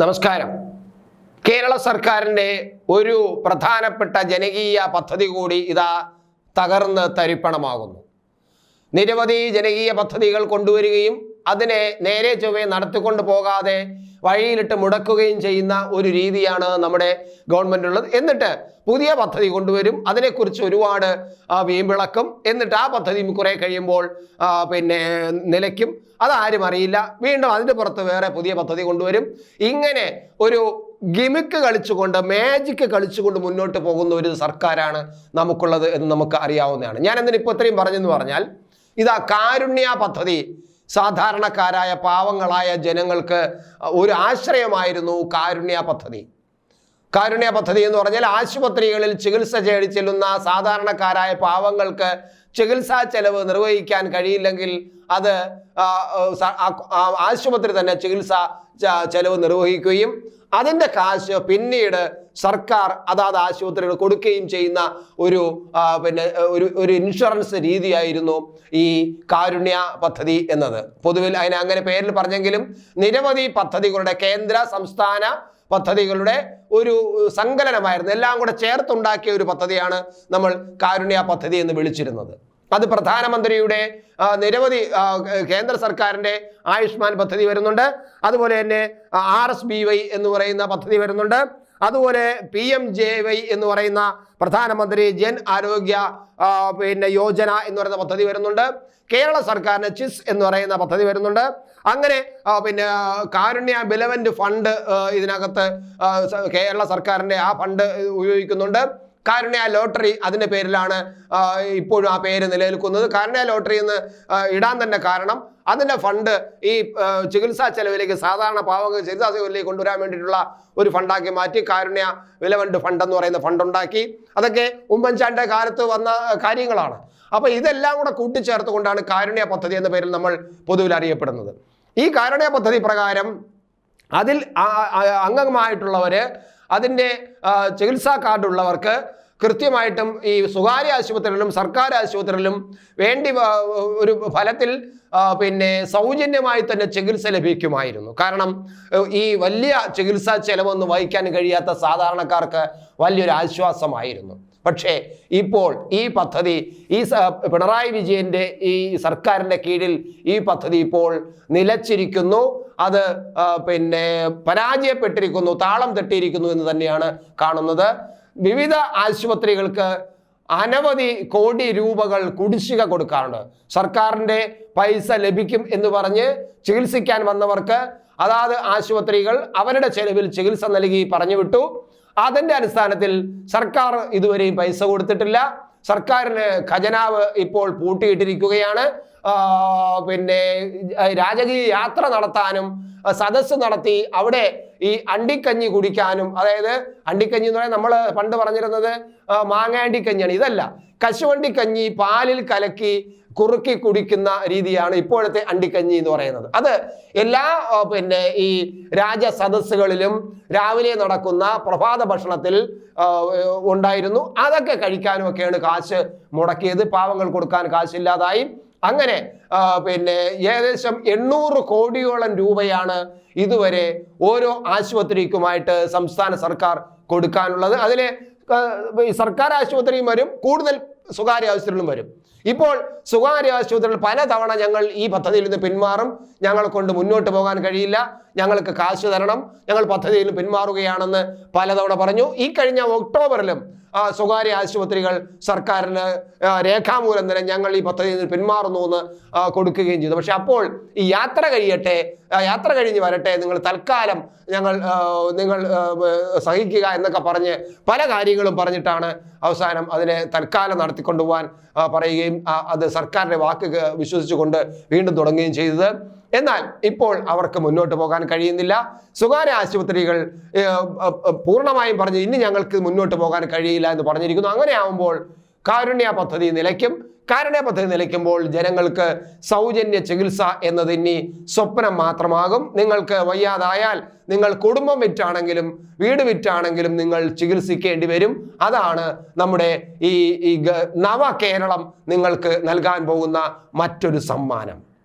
നമസ്കാരം. കേരള സർക്കാരിന്റെ ഒരു പ്രധാനപ്പെട്ട ജനകീയ പദ്ധതി കൂടി ഇതാ തകർന്ന് തരിപ്പണമാകുന്നു. നിരവധി ജനകീയ പദ്ധതികൾ കൊണ്ടുവരികയും അതിനെ നേരെ ചൊവ്വെ നടത്തിക്കൊണ്ടു പോകാതെ വഴിയിലിട്ട് മുടക്കുകയും ചെയ്യുന്ന ഒരു രീതിയാണ് നമ്മുടെ ഗവൺമെന്റ് ഉള്ളത്. എന്നിട്ട് പുതിയ പദ്ധതി കൊണ്ടുവരും. അതിനെക്കുറിച്ച് ഒരുപാട് വീമ്പിളക്കും എന്നിട്ട് ആ പദ്ധതി കുറെ കഴിയുമ്പോൾ പിന്നെ നിലയ്ക്കും. അതാരും അറിയില്ല. വീണ്ടും അതിന്റെ പുറത്ത് വേറെ പുതിയ പദ്ധതി കൊണ്ടുവരും. ഇങ്ങനെ ഒരു ഗിമിക്ക് കളിച്ചുകൊണ്ട് മാജിക്ക് കളിച്ചുകൊണ്ട് മുന്നോട്ട് പോകുന്ന ഒരു സർക്കാരാണ് നമുക്കുള്ളത് എന്ന് നമുക്ക് അറിയാവുന്നതാണ്. ഞാൻ എന്തിനാ ഇപ്പോൾ ഇത്രയും പറഞ്ഞെന്ന് പറഞ്ഞാൽ ഇതാ കാരുണ്യ പദ്ധതി. സാധാരണക്കാരായ പാവങ്ങളായ ജനങ്ങൾക്ക് ഒരു ആശ്രയമായിരുന്നു കാരുണ്യ പദ്ധതി. കാരുണ്യ പദ്ധതി എന്ന് പറഞ്ഞാൽ ആശുപത്രികളിൽ ചികിത്സ തേടി ചെല്ലുന്ന സാധാരണക്കാരായ പാവങ്ങൾക്ക് ചികിത്സാ ചെലവ് നിർവഹിക്കാൻ കഴിയില്ലെങ്കിൽ അത് ആശുപത്രി തന്നെ ചികിത്സ ചെലവ് നിർവഹിക്കുകയും അതിന്റെ കാശ് പിന്നീട് സർക്കാർ അതാത് ആശുപത്രികൾ കൊടുക്കുകയും ചെയ്യുന്ന ഒരു പിന്നെ ഒരു ഒരു ഇൻഷുറൻസ് രീതിയായിരുന്നു ഈ കാരുണ്യ പദ്ധതി എന്നത്. പൊതുവിൽ അതിനെ അങ്ങനെ പേരിൽ പറഞ്ഞെങ്കിലും നിരവധി പദ്ധതികളുടെ കേന്ദ്ര സംസ്ഥാന പദ്ധതികളുടെ ഒരു സങ്കലനമായിരുന്നു. എല്ലാം കൂടെ ചേർത്തുണ്ടാക്കിയ ഒരു പദ്ധതിയാണ് നമ്മൾ കാരുണ്യ പദ്ധതി എന്ന് വിളിച്ചിരുന്നത്. അത് പ്രധാനമന്ത്രിയുടെ നിരവധി കേന്ദ്ര സർക്കാരിന്റെ ആയുഷ്മാൻ പദ്ധതി വരുന്നുണ്ട്. അതുപോലെ തന്നെ ആർ എസ് ബി വൈ എന്ന് പറയുന്ന പദ്ധതി വരുന്നുണ്ട്. അതുപോലെ പി എം ജെ വൈ എന്ന് പറയുന്ന പ്രധാനമന്ത്രി ജൻ ആരോഗ്യ പിന്നെ യോജന എന്ന് പറയുന്ന പദ്ധതി വരുന്നുണ്ട്. കേരള സർക്കാരിന് ചിസ് എന്ന് പറയുന്ന പദ്ധതി വരുന്നുണ്ട്. അങ്ങനെ പിന്നെ കാരുണ്യ ബിലവന്റ് ഫണ്ട് ഇതിനകത്ത് കേരള സർക്കാരിന്റെ ആ ഫണ്ട് ഉപയോഗിക്കുന്നുണ്ട്. കാരുണ്യ ലോട്ടറി അതിന്റെ പേരിലാണ് ഇപ്പോഴും ആ പേര് നിലനിൽക്കുന്നത്. കാരുണ്യ ലോട്ടറി എന്ന് ഇടാൻ തന്നെ കാരണം അതിന്റെ ഫണ്ട് ഈ ചികിത്സാ ചെലവിലേക്ക് സാധാരണ പാവങ്ങൾ ചികിത്സാ ചെലവിലേക്ക് കൊണ്ടുവരാൻ വേണ്ടിയിട്ടുള്ള ഒരു ഫണ്ടാക്കി മാറ്റി കാരുണ്യ വിലവണ്ട് ഫണ്ട് എന്ന് പറയുന്ന ഫണ്ട് ഉണ്ടാക്കി. അതൊക്കെ ഉമ്മൻചാണ്ട കാലത്ത് വന്ന കാര്യങ്ങളാണ്. അപ്പോൾ ഇതെല്ലാം കൂടെ കൂട്ടിച്ചേർത്തുകൊണ്ടാണ് കാരുണ്യ പദ്ധതി എന്ന പേരിൽ നമ്മൾ പൊതുവിൽ അറിയപ്പെടുന്നത്. ഈ കാരുണ്യ പദ്ധതി പ്രകാരം അതിൽ അംഗമായിട്ടുള്ളവർ അതിന്റെ ചികിത്സാ കാർഡ് ഉള്ളവർക്ക് കൃത്യമായിട്ടും ഈ സ്വകാര്യ ആശുപത്രികളിലും സർക്കാർ ആശുപത്രികളിലും വേണ്ടി ഒരു ഫലത്തിൽ പിന്നെ സൗജന്യമായി തന്നെ ചികിത്സ ലഭിക്കുമായിരുന്നു. കാരണം ഈ വലിയ ചികിത്സാ ചെലവൊന്നും വഹിക്കാൻ കഴിയാത്ത സാധാരണക്കാർക്ക് വലിയൊരു ആശ്വാസമായിരുന്നു. പക്ഷേ ഇപ്പോൾ ഈ പദ്ധതി ഈ പിണറായി വിജയന്റെ ഈ സർക്കാരിന്റെ കീഴിൽ ഈ പദ്ധതി ഇപ്പോൾ നിലച്ചിരിക്കുന്നു. അത് പിന്നെ പരാജയപ്പെട്ടിരിക്കുന്നു താളം തെട്ടിയിരിക്കുന്നു എന്ന് തന്നെയാണ് കാണുന്നത്. വിവിധ ആശുപത്രികൾക്ക് അനവധി കോടി രൂപകൾ കുടിശ്ശിക കൊടുക്കാറുണ്ട്. സർക്കാരിന്റെ പൈസ ലഭിക്കും എന്ന് പറഞ്ഞ് ചികിത്സിക്കാൻ വന്നവർക്ക് അതാത് ആശുപത്രികൾ അവരുടെ ചെലവിൽ ചികിത്സ നൽകി പറഞ്ഞു വിട്ടു അതിന്റെ അടിസ്ഥാനത്തിൽ സർക്കാർ ഇതുവരെയും പൈസ കൊടുത്തിട്ടില്ല. സർക്കാരിന് ഖജനാവ് ഇപ്പോൾ പൂട്ടിയിട്ടിരിക്കുകയാണ്. പിന്നെ രാജകീയ യാത്ര നടത്താനും സദസ് സദസ്സ് നടത്തി അവിടെ ഈ അണ്ടിക്കഞ്ഞി കുടിക്കാനും അതായത് അണ്ടിക്കഞ്ഞി എന്ന് പറയുന്നത് നമ്മൾ പണ്ട് പറഞ്ഞിരുന്നത് മാങ്ങാണ്ടിക്കഞ്ഞിയാണ്. ഇതല്ല. കശുവണ്ടിക്കഞ്ഞി പാലിൽ കലക്കി കുറുക്കി കുടിക്കുന്ന രീതിയാണ് ഇപ്പോഴത്തെ അണ്ടിക്കഞ്ഞി എന്ന് പറയുന്നത്. അത് എല്ലാ പിന്നെ ഈ രാജ സദസ്സുകളിലും രാവിലെ നടക്കുന്ന പ്രഭാത ഭക്ഷണത്തിൽ ഉണ്ടായിരുന്നു. അതൊക്കെ കഴിക്കാനും ഒക്കെയാണ് കാശ് മുടക്കിയത്. പാവങ്ങൾ കൊടുക്കാൻ കാശില്ലാതായി. അങ്ങനെ പിന്നെ ഏകദേശം എണ്ണൂറ് കോടിയോളം രൂപയാണ് ഇതുവരെ ഓരോ ആശുപത്രിക്കുമായിട്ട് സംസ്ഥാന സർക്കാർ കൊടുക്കാനുള്ളത്. അതിലെ സർക്കാർ ആശുപത്രിയും വരും കൂടുതൽ സ്വകാര്യ ആശുപത്രികളും വരും. ഇപ്പോൾ സ്വകാര്യ ആശുപത്രികൾ പലതവണ ഞങ്ങൾ ഈ പദ്ധതിയിൽ നിന്ന് പിന്മാറും. ഞങ്ങളെ കൊണ്ട് മുന്നോട്ട് പോകാൻ കഴിയില്ല. ഞങ്ങൾക്ക് കാശ് തരണം. ഞങ്ങൾ പദ്ധതിയിൽ നിന്ന് പിന്മാറുകയാണെന്ന് പലതവണ പറഞ്ഞു. ഈ കഴിഞ്ഞ ഒക്ടോബറിലും സ്വകാര്യ ആശുപത്രികൾ സർക്കാരിന് രേഖാമൂലം തന്നെ ഞങ്ങൾ ഈ പദ്ധതിയിൽ നിന്ന് പിന്മാറുന്നു എന്ന് കൊടുക്കുകയും ചെയ്തു. പക്ഷെ അപ്പോൾ ഈ യാത്ര കഴിയട്ടെ യാത്ര കഴിഞ്ഞ് വരട്ടെ നിങ്ങൾ തൽക്കാലം ഞങ്ങൾ നിങ്ങൾ സഹിക്കുക എന്നൊക്കെ പറഞ്ഞ് പല കാര്യങ്ങളും പറഞ്ഞിട്ടാണ് അവസാനം അതിനെ തൽക്കാലം നടത്തിക്കൊണ്ടുപോകാൻ പറയുകയും അത് സർക്കാരിന്റെ വാക്ക് വിശ്വസിച്ചുകൊണ്ട് വീണ്ടും തുടങ്ങുകയും ചെയ്തത്. എന്നാൽ ഇപ്പോൾ അവർക്ക് മുന്നോട്ട് പോകാൻ കഴിയുന്നില്ല. സ്വകാര്യ ആശുപത്രികൾ പൂർണമായും പറഞ്ഞ് ഇനി ഞങ്ങൾക്ക് മുന്നോട്ട് പോകാൻ കഴിയില്ല എന്ന് പറഞ്ഞിരിക്കുന്നു. അങ്ങനെ ആവുമ്പോൾ കാരുണ്യ പദ്ധതി നിലയ്ക്കും. കാരുണ്യ പദ്ധതി നിലയ്ക്കുമ്പോൾ ജനങ്ങൾക്ക് സൗജന്യ ചികിത്സ എന്നത് ഇനി സ്വപ്നം മാത്രമാകും. നിങ്ങൾക്ക് വയ്യാതായാൽ നിങ്ങൾ കുടുംബം വിറ്റാണെങ്കിലും വീട് വിറ്റാണെങ്കിലും നിങ്ങൾ ചികിത്സിക്കേണ്ടി വരും. അതാണ് നമ്മുടെ ഈ നവ കേരളം നിങ്ങൾക്ക് നൽകാൻ പോകുന്ന മറ്റൊരു സമ്മാനം.